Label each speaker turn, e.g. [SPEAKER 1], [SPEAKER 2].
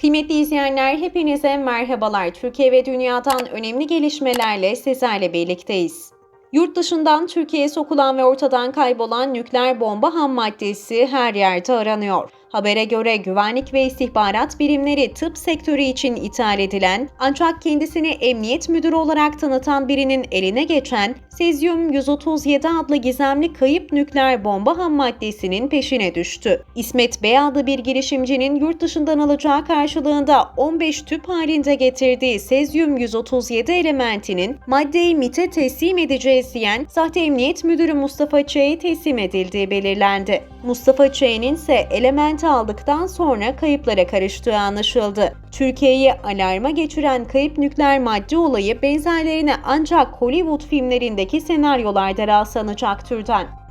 [SPEAKER 1] Kıymetli izleyenler hepinize merhabalar. Türkiye ve dünyadan önemli gelişmelerle sizlerle birlikteyiz. Yurt dışından Türkiye'ye sokulan ve ortadan kaybolan nükleer bomba ham maddesi her yerde aranıyor. Habere göre güvenlik ve istihbarat birimleri tıp sektörü için ithal edilen ancak kendisini emniyet müdürü olarak tanıtan birinin eline geçen Sezyum 137 adlı gizemli kayıp nükleer bomba ham maddesinin peşine düştü. İsmet Bey adlı bir girişimcinin yurt dışından alacağı karşılığında 15 tüp halinde getirdiği Sezyum 137 elementinin maddeyi MIT'e teslim edeceğiz diyen sahte emniyet müdürü Mustafa Ç'ye teslim edildiği belirlendi. Mustafa Ç'nin ise elementi aldıktan sonra kayıplara karıştığı anlaşıldı. Türkiye'yi alarma geçiren kayıp nükleer madde olayı benzerlerine ancak Hollywood filmlerindeki senaryolarda rastlanacak türden.